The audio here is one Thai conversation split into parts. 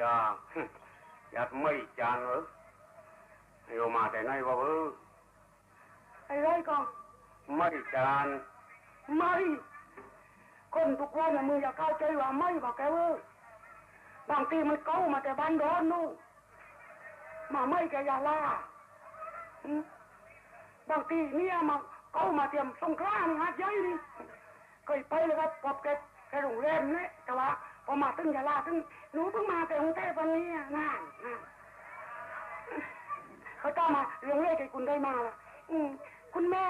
ยายัดไม่จานเหรอโยมาแต่ไหนวะเออไอ้ไรก็ไม่จานไม่คนทุกวันน่ะมึงอย่าเข้าใจว่าไม่บอกแกเว้ยบางทีมันเก้ามาแต่บ้านร้อนนู่นมาไม่แกอย่าล่าอืมบางทีเนี่ยมาเก้ามาเตรียมสงครามหาดใหญ่นี่เคยไปเลยครับพบแกแกโรงแรมเนี่ยแต่ว่า พอมาถึงยาลาถึงหนูเพิ่งมาแต่กรุงเทพวันนี้อะนั่นนั่นเขาต้องมาเรื่องเลขให้คุณได้มาล่ะอืมคุณแม่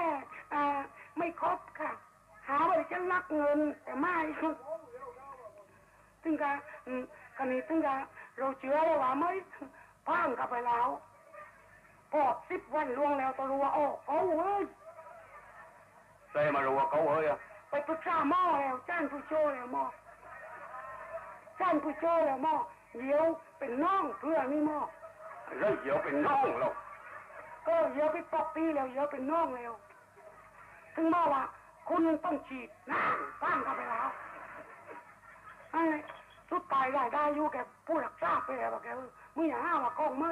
อ่าไม่ครบค่ะ หาว่าจะรักเงิน แต่ไม่ถึงกับอืมคันนี้ถึงกับเราเชื่อเลยว่าไม่พังกลับไปแล้วพอสิบวันล่วงแล้วตัวรู้ว่าโอ้โอ้เว้ยเซ่มารู้ว่าเขาเอ้ยอะไปปรึกษาหม้อแล้วจ้านผู้โชว์แล้วหม้อ จ้านผู้โชว์แล้วหม้อเดี๋ยวเป็นน้องเพื่อนี่หม้อเรื่องเหี่ยวเป็นน้องเราก็เดี๋ยวไปปอกปีแล้วเดี๋ยวเป็นน้องแล้วถึงบอกว่าคุณต้องฉีดน้ำตั้งกันไปแล้วไอ้สุดตายได้ได้อยู่แกผู้รักษาไปแล้วบอกแกเออมึงอย่าห้ามว่ากองไม่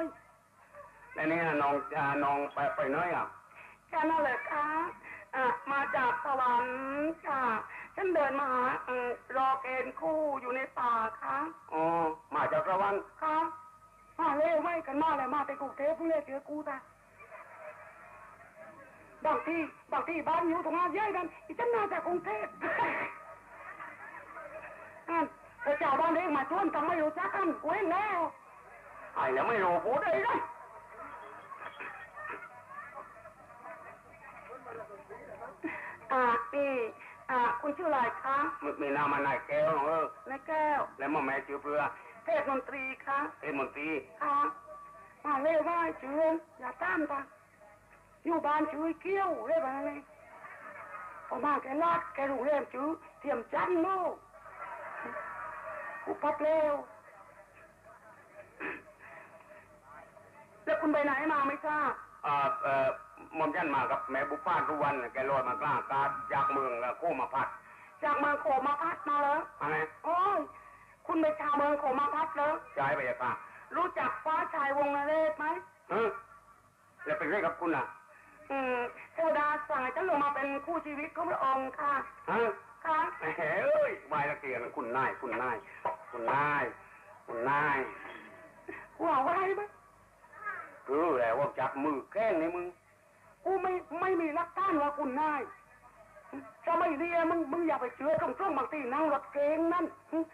แล้วนี่น้องอ่าน้องไปไปไหนอะแค่นั้นแหละค่ะอะมาจากสวรรค์ค่ะ ฉันเดินมาหาเอ่อรอเกณฑ์คู่อยู่ในป่าค่ะอ๋อมาจากสวรรค์ค่ะมาเร็วไม่กันมาเลยมาแต่กรุงเทพเพื่อเจอกูตาบางที่บางที่บ้านอยู่ตรงนั้นย้ายกันอีฉันมาจากกรุงเทพนั่นแต่เจ้าบ้านเองมาชวนทำไม่รู้จักกันเว้นแล้วไอ้แล้วไม่รู้พูดได้เลยอ่านี่ อ่าคุณชื่ออะไรคะมึงมีนามมันนายแก้วน้องเออ นายแก้ว แล้วมาแม่ชื่อเพื่อเทศมนตรีคะเอ็มนตรีค่ะมาเร็วว่าเชื่ออย่าตามตาอยู่บ้านชื่อเกี้ยวเรียกว่าอะไรพอมาแกลาดแกรู้เรื่องชื่อเทียมจันทร์โลกกูพับเร็วแล้วคุณไปไหนมาไม่ทราบอ่าเอ่อห มอมฉันมากับแม่บุฟ้าทุกวันแกลอยมากล้ากาดจากเมืองโคมาพัดจากเมืองโขมาพัดมาแล้วอะไรโอ้ยคุณไปชาวเมืองโขมาพัดแล้วย้ายไปจาการู้จักฟ้าชายวงนเรศไหมเออแล้วเป็นไรกับคุณอะ อืมเทวดาสั่งให้ฉันลงมาเป็นคู่ชีวิตของพระองค์ค่ะฮะค่ะแหมเอ้ยวายละเกียรคุณนายคุณนายคุณนายคุณนายหัวไว้ไหมคือแล้วว่าจับมือแข้งในมึง กูไม่ไม่มีรักท่านว่าคุณนายจะไม่เรียมึงมึงอย่าไปเชื่อตรงช่วงบางทีนั่งรถเก๋งนั่นอืม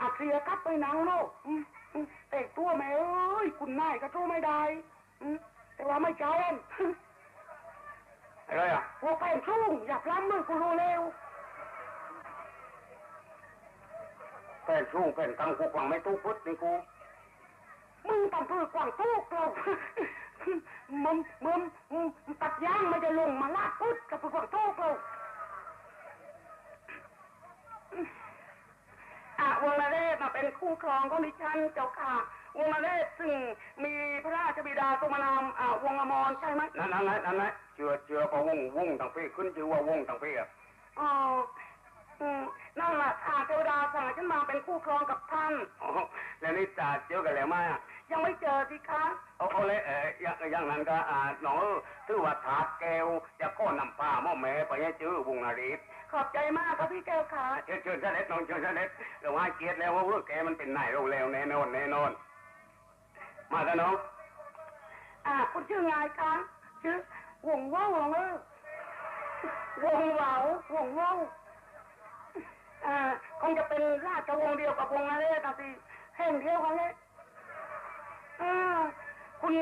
อัดเสียกลับไปนั่งโลกอืมอืมแต่ตัวแม่เอ้ยคุณนายก็สู้ไม่ได้อืมแต่ว่าไม่ใจเอ็นอะไรอะพวกแฟนชุ่งอย่าพล้ำมือกูรู้เร็วแฟนชุ่งแฟนกังกูกวังไม่ตู้พุทธนี่กูมึงต้องพูดกว่างตู้เรา มึงมึงมึงตัดย่างไม่จะลงมาลาดปุ๊ดกับพูดกว่างตู้เราอะวงละเรศมาเป็นคู่ครองของดิฉันเจ้าค่ะ วงละเรศซึ่งมีพระราชบิดาทรงมานามอ่าวงอมรใช่ไหมนั่นนั่นนั่นนั่นนั่นเชื่อเชื่อพอวงวงต่างเพศขึ้นชื่อว่าวงต่างเพศอะอ๋ออืม นั่นแหละค่ะเทวดาสั่งให้ฉันมาเป็นคู่ครองกับท่านอ๋อแล้วนี่จะเจอกันแล้วไหมอะยังไม่เจอสิคะเอาเอาเลยเอออย่างอย่างนั้นก็อ่าน้องเออถือว่าถาดแก้วจะข้อนำผ้าหม้อแม่ไปให้เจอวงนารีตขอบใจมากครับพี่แก้วขาเชิญเชิญเสด็จน้องเชิญเสด็จเราให้เกียรติแล้วว่าเออแกมันเป็นนายเราแล้วแน่นอนแน่นอน มาแล้วน้องอ่าคุณชื่อไงคะชื่อวงว่าววงเออวงเหลาวงว่าวอ่า คงจะเป็นราชวงศ์เดียวกับวงนเรศนะสิแห่งเดียวกันเลยอ่าคุณ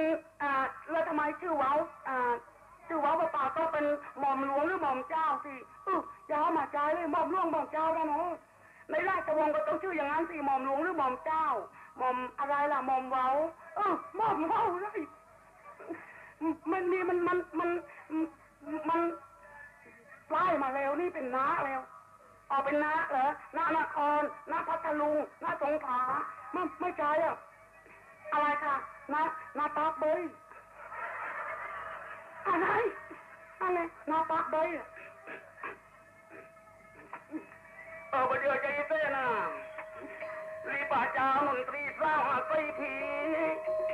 แล้วทำไมชื่อว้าอ่าชื่อว้าเปล่าๆต้องเป็นหม่อมหลวงหรือหม่อมเจ้าสิอือย่าเอามาใจเลยหม่อมหลวงหม่อมเจ้าแล้วเนาะในราชวงศ์ก็ต้องชื่ออย่างนั้นสิหม่อมหลวงหรือหม่อมเจ้า หม่อมอะไรล่ะหม่อมเว้าเออหม่อมเว้าเลยมันมีมันมันมันมันไล่มาแล้วนี่เป็นน้าแล้ว ออกเป็นน้าเหรอน้านครน้าพัทลุงน้าสงขลาไม่ไม่ใช่อะอะไรค่ะน้านาปาเบยอะไรอะไรนาปาเบยอะเออประเดี๋ยวใจเต้นนะรีบไปจามนตรีสร้างมาใส่ผี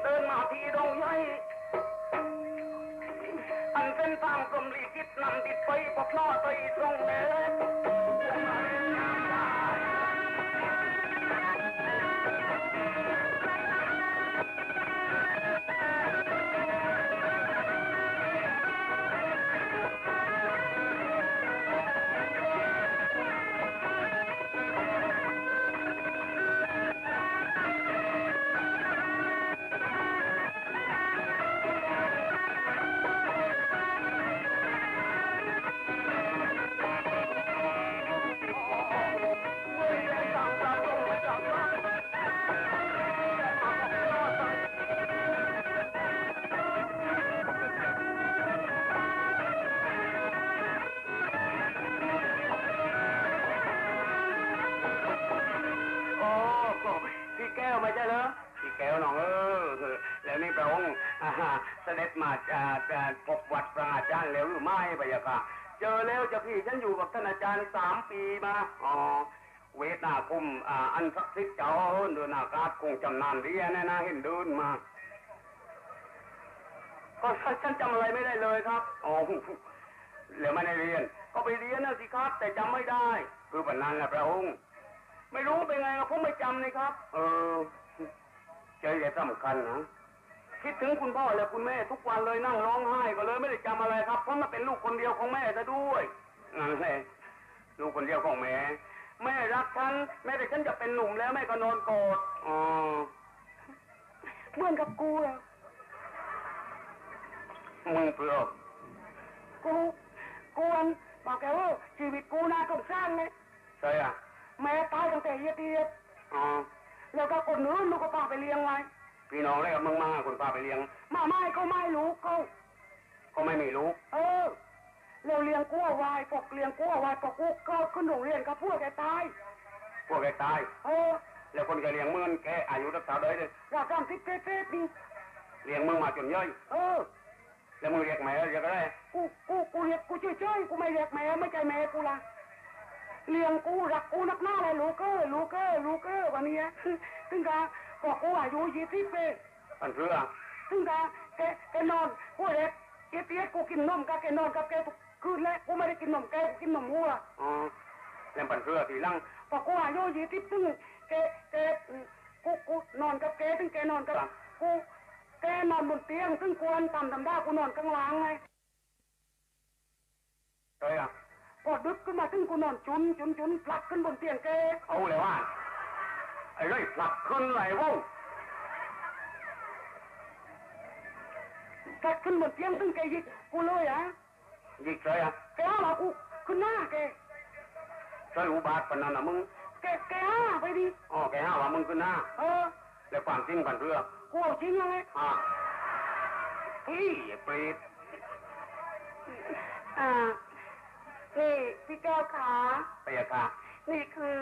เดินมาทีดงใหญ่อันเป็นทางกลมลีคิดนำติดไปพบหน้าไปตรงเดิน เสด็จมาจากจากพบวัดพระอาจารย์แล้วหรือไม่พะยะค่ะ เจอแล้วจะพี่ฉันอยู่กับท่านอาจารย์สามปีมาอ๋อเวทนาคุมอ่าอันศักดิ์สิทธิ์เจ้าเดินอากาศคงจำนานเรียนแน่นะเห็นเดินมาก็ฉันจำอะไรไม่ได้เลยครับอ๋อแล้วไม่ได้เรียน ก็ไปเรียนนะสิครับ แต่จำไม่ได้ คือบันนั้นแหละพระองค์ไม่รู้เป็นไงครับผมไม่จำเลยครับ เออใจจะสำคัญนะ คิดถึงคุณพ่อและคุณแม่ทุกวันเลยนั่งร้องไห้ก็เลยไม่ได้จำอะไรครับเพราะมันเป็นลูกคนเดียวของแม่ซะด้วยนั่นแหละลูกคนเดียวของแม่แม่รักฉันแม้แต่ฉันจะเป็นหนุ่มแล้วแม่ก็นอนกอดอ๋อเหมือนกับกูอะมึงเปล่ากูกูอันบอกแกว่าชีวิตกูน่าสงสารเลยใช่อะแม่ตายตั้งแต่เยียดเยียดอ๋อแล้วก็คนนู้นลูกก็พาไปเลี้ยงไว้ พี่น้องเลยกับมึงมาคุณพาไปเลี้ยง มาไม่ก็ไม่รู้เขาก็ไม่มีลูกเออเราเลี้ยงกู้เอาไว้พวกเลี้ยงกู้เอาไว้พวกกูก็ขึ้นโรงเรียนกับพวกแกตายพวกแกตาย เออ แล้วคนแกเลี้ยงมึงแกอายุรักษาได้เลยอยากทำทิศเป๊ะๆนี่เลี้ยงมึงมาจนย่อย เออ แล้วมึงเรียกแม่เรียกอะไรกูกูกูเรียกกูเฉยๆกูไม่เรียกแม่ไม่ใช่แม่กูละเลี้ยงกูรักกูนักหน้าเลยลูกเอ้ยลูกเอ้ยลูกเอ้ยวันนี้ถึงกะ พอกูอายุยี่สิบปีมันเพื่อถึงกะแกแกนอนกูเด็กเจี๊ยบเจี๊ยบกูกินนมกับแกนอนกับแกทุกคืนแล้วกูไม่ได้กินนมแกกูกินนมวัวอ๋อแล้วมันเพื่อทีหลังพอกูอายุยี่สิบถึงแกแกกูกูนอนกับแกถึงแกนอนกับกูแกนอนบนเตียงซึ่งควรทำทำได้กูนอนข้างล่างไงใช่อะพอดึกขึ้นมาถึงกูนอนจุนจุนจุนพลักขึ้นบนเตียงแกเอาเลยว่า ไอ้เรื่อยผลักขึ้นไหลวงพลักขึ้นบนเตียงซึ่งแกยิกกูเลยอะยิกใช่อะแกเอามากูขึ้นหน้าแกใช่อุบาทปนนันนะมึงแกแกอ้าไปดิอ๋อแกห้าว่ามึงขึ้นหน้าเออแล้วความจริงมันเพื่อกูเอาจริงยังไงอะพี่ไอ้เปรตอ่านี่พี่แก้วขาไปอะค่ะนี่คือ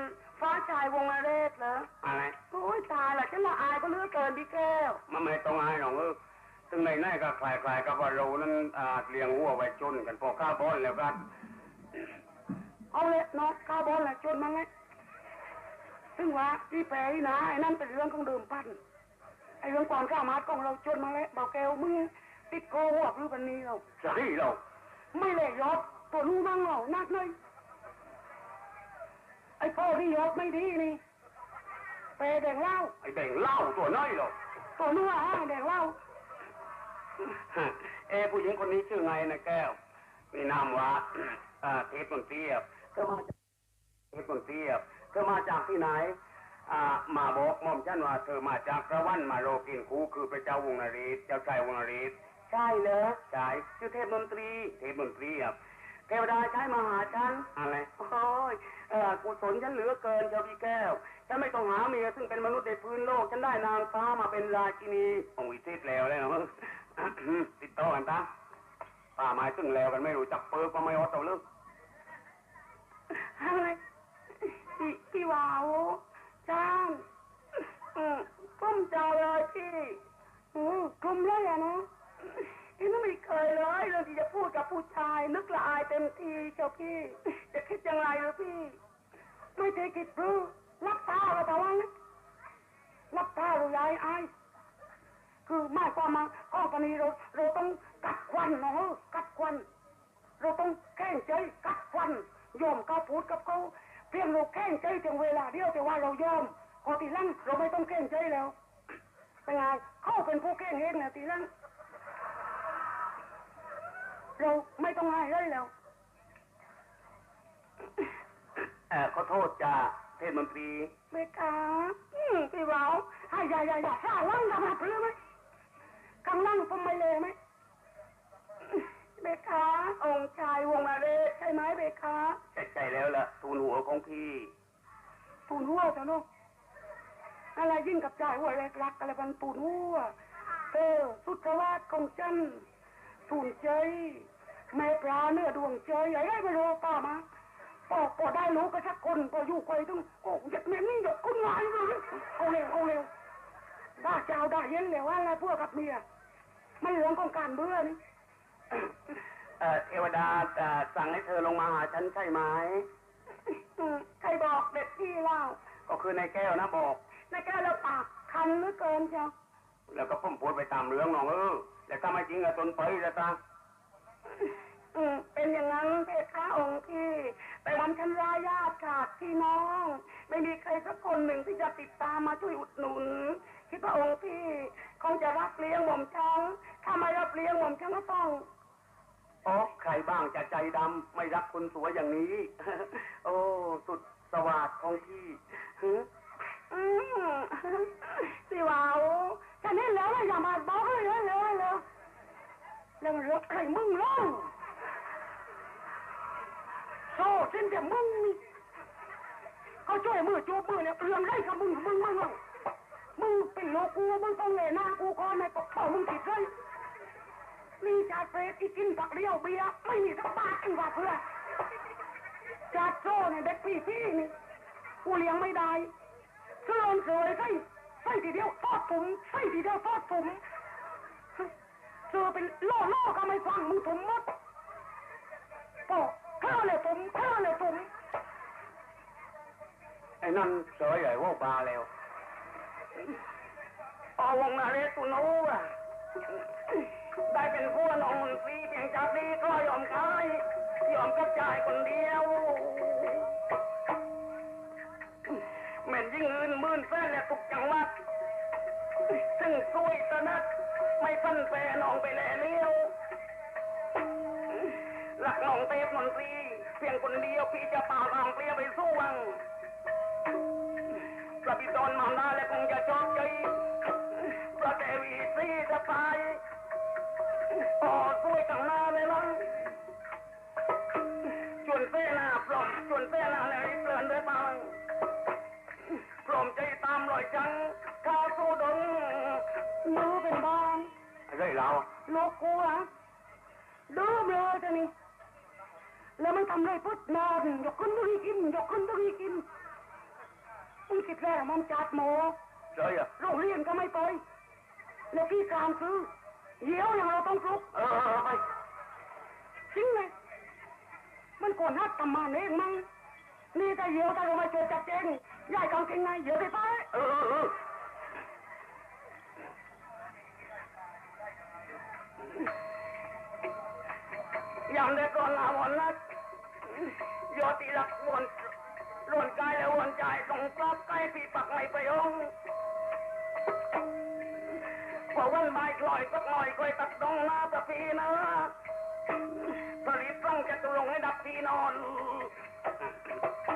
ฟ้าชายวงนเรศเหรออะไรโอ้ยตายละฉันละอายก็เหลือเกินพี่แก้วมันไม่ต้องอายหรอกเออซึ่งในนั้นก็คล้ายๆกับว่าเรานั้นอ่าเลี้ยงวัวไว้จนกันพอข้าวบอนแล้วกันเอาเลยน้องข้าวบอลละจนมาไงซึ่งว่าที่แปรนี่นะไอ้นั่นเป็นเรื่องของเดิมพันไอ้เรื่องความสามารถของเราจนมาแล้วเบาแก้วมึงติดโกหกหรือปันนี้เราใช่เราไม่เลยยอดตัวนู้นบ้างเรานักเลย ไอ้พ่อที่ยอดไม่ดีนี่แปรแดงเหล้าไอ้แบ่งเหล้าตัวน้อยเราตัวนู้นอะแดงเหล้าเอ้ผู้หญิงคนนี้ชื่อไงนะแก้วมีนามว่าอ่าเทพมนเทียบเธอมาจากเทพมนเทียบเธอมาจากที่ไหนอ่ามาบอกหม่อมฉันว่าเธอมาจากพระวันมาโลกินคูคือพระเจ้าวงนรีเจ้าชายวงนรีใช่เหรอใช่ชื่อเทพมนตรี เทพมนตรีครับ เทวดาใช้มาหาฉันอะไรโอ้ยเออกุศลฉันเหลือเกินเจ้าพี่แก้วฉันไม่ต้องหาเมียซึ่งเป็นมนุษย์ในพื้นโลกฉันได้นางฟ้ามาเป็นราชินีองค์วิเศษแล้วแล้วติดต่อกันตามป่าไม้ซึ่งแล้วกันไม่รู้จักเปิกก็ไม่อดเอาเลิกอะไรพี่พี่วาวจ้างอืมกลุ้มใจเลยพี่อืมกลุ้มเลยอะนะ พี่ไม่เคยเลยเรื่องที่จะพูดกับผู้ชาย นึกละอายเต็มทีเจ้าพี่ จะคิดยังไงหรือพี่ ไม่เคยคิดรู้รับตาเราแต่ว่ารับตาเรายายอายคือไม่คว่ามาข้อปนีเราเราต้องกัดควันเนาะกัดควันเราต้องแข้งใจกัดควันยอมเขาพูดกับเขาเพียงเราแข้งใจถึงเวลาเดียวแต่ว่าเรายอมพอตีลั่งเราไม่ต้องแข้งใจแล้วเป็นไงเข้าเป็นผู้แข้งเองนะตีลั่ง เราไม่ต้องให้เลยแล้วเออขอโทษจ้าเทศมนตรีเบกาอืมพี่บ่าวให้ยายายาข้าล่างทำมาเพื่อไหมข้างล่างผมไม่เลยไหมเบกาองค์ชายวงละเรศใช่ไหมเบกาใจใจแล้วล่ะทูลหัวของพี่ตูนหัวจ้ะลูกอะไรยิ่งกับจ่ายหัวเล็กรักอะไรบันตูนหัวเออสุดสวัสดิ์ของฉัน ตูนใจ แม่ปลาเนื้อดวงใจใหญ่ได้ไม่รู้ป้ามาพอพอได้รู้ก็สักคนพออยู่ไกลต้องโอ้ยดแม่นี่หยดคุณหลายเลยเอาเร็วเอาเร็วได้เจ้าได้เย็นแล้วว่าอะไรพวกกับเมียไม่เรื่องของการเบื่อนี่เออเทวดาเอ่อสั่งให้เธอลงมาหาฉันใช่ไหมอืมใครบอกเด็กพี่เล่าก็คือในายแก้วนะบอกในแก้วเราปากคันเหลือเกินเจ้าแล้วก็พุ่มพูดไปตามเรื่องน้องเออ แต่ถ้าไม่จริงอะตนไปแล้วจ้าอืมเป็นอย่างนั้นเพคะองค์พี่แต่วันฉันรายญาติขาดพี่น้อง ไม่มีใครสักคนหนึ่งที่จะติดตามมาช่วยอุดหนุนคิดว่าองค์พี่คงจะรับเลี้ยงหม่อมช้างถ้าไม่รับเลี้ยงหม่อมช้างก็ต้องอ๋อใครบ้างจะใจดำไม่รักคนสวยอย่างนี้ โอ้ สุดสวัสดของพี่ฮึอืม สิวาวฉันเห็นแล้วเลยอย่ามาบอกเลยเลยเลยเลยเรื่องเรื่องใครมึงเล่าโซ่เส้นแต่มึงนี่เขาช่วยมือจูบมือเนี่ยเรื่องไรกับมึงมึงมึงมึงมึงเป็นโลกูมึงต้องเลยหน้ากูก่อนในปกเป่ามึงติดเลยนี่จ่าเฟรดอีกินผักเลี้ยวเบียร์ไม่มีสักบาทเองว่าเพื่อจ่าโซ่เนี่ยเด็กพี่พี่นี่กูเลี้ยงไม่ได้ เสื่อมเสวยใส่ใส่ทีเดียวทอดผมใส่ทีเดียวทอดผมเจอเป็นล่อล่อก็ไม่ฟังมึงผมหมดปอกเท่าเลยผมเท่าเลยผมไอ้นั่นเสยใหญ่ว่าบาแล้วเอาวงนาเรตุนูอะได้เป็นผู้น้องมนตรีเพียงจากนี้ก็ยอมขายยอมกระจายคนเดียว แม่นยิ่งอื่นมื่นแสนและทุกจังหวัด ซึ่งซวยตะนัดไม่พันแฟนองไปแลเลี้ยวหลักน้องเทพมนตรีเพียงคนเดียวพี่จะป่าทางเปลี่ยไปสู้วังพระบิดรมารดาและคงจะชอบใจพระเทวีสีจะไปอ๋อซวยต่างหน้าเลยล่ะ เรื่อยเราโลกกูอะดื้อเลยจะนี่แล้วมันทำไรพุทธนอนยกขึ้นต้องให้กินยกขึ้นต้องให้กินมึงคิดแล้วมันจัดหมอเสยอะโรงเรียนก็ไม่ไปแล้วพี่การซื้อเหี้ยวอย่างเราต้องทุกเออเออไปจริงเลยมันควรนัดทำมาเองมั้งนี่แต่เหี้ยวแต่เราไม่เจอจัดเจงยายกางเกงในเหี้ยวไปไปเออเออ เอออย่างเด็กก่อนลาวันละยอดตีลักวนรวนกายและวนใจสงกลับใกล้พี่ปักไม่ไปองพอวันบ่ายคลอยสักหน่อยคอยตักดองหน้าตะพีนะผลิตต้องจะตุลงให้ดับพีนอน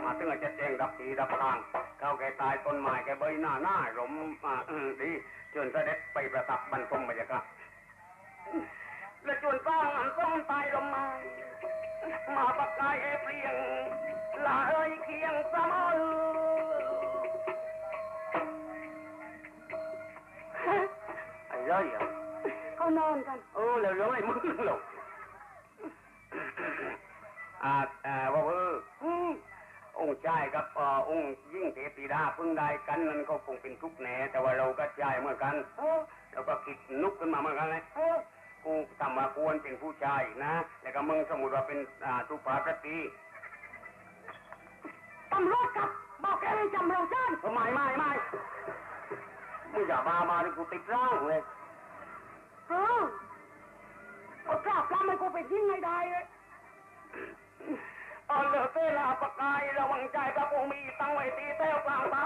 มาถึงอาจจะแจ้งดับทีดับทางเข้าแกตายต้นไม้แกใบหน้าหน้าหลมอ่าดีเชิญเสด็จไปประทับบรรทมบรรยากาศ และจวนสร้างอันต้องตายลงมา มาปักกายเอเปลียงลาเอ้ยเคียงสมอลไอ้เรื่อยอะเขานอนกันเออแล้วเรื่องอะไรมึงหรอกอ่าอ่าว่าเออองค์ชายกับอ่องค์ยิ่งเทพีดาเพิ่งได้กันนั่นก็คงเป็นทุกข์แน่แต่ว่าเราก็ชายเหมือนกันเราก็คิดนุกขึ้นมาเหมือนกันเลย กูทำมาควรเป็นผู้ชายนะ แล้วก็มึงสมมติว่าเป็นอ่าสุภาพสตรีตำรวจกับบอกแกให้จำเราจ้านทำไมไม่ไม่มึงอย่ามามาดิกูติดร่างเลยเออเอากราบลามันกูไปทิ้งไม่ได้เลยเอาเหลือเต้ลาปากกายระวังใจกับคงมีตั้งไว้ตีแต้วกลางตา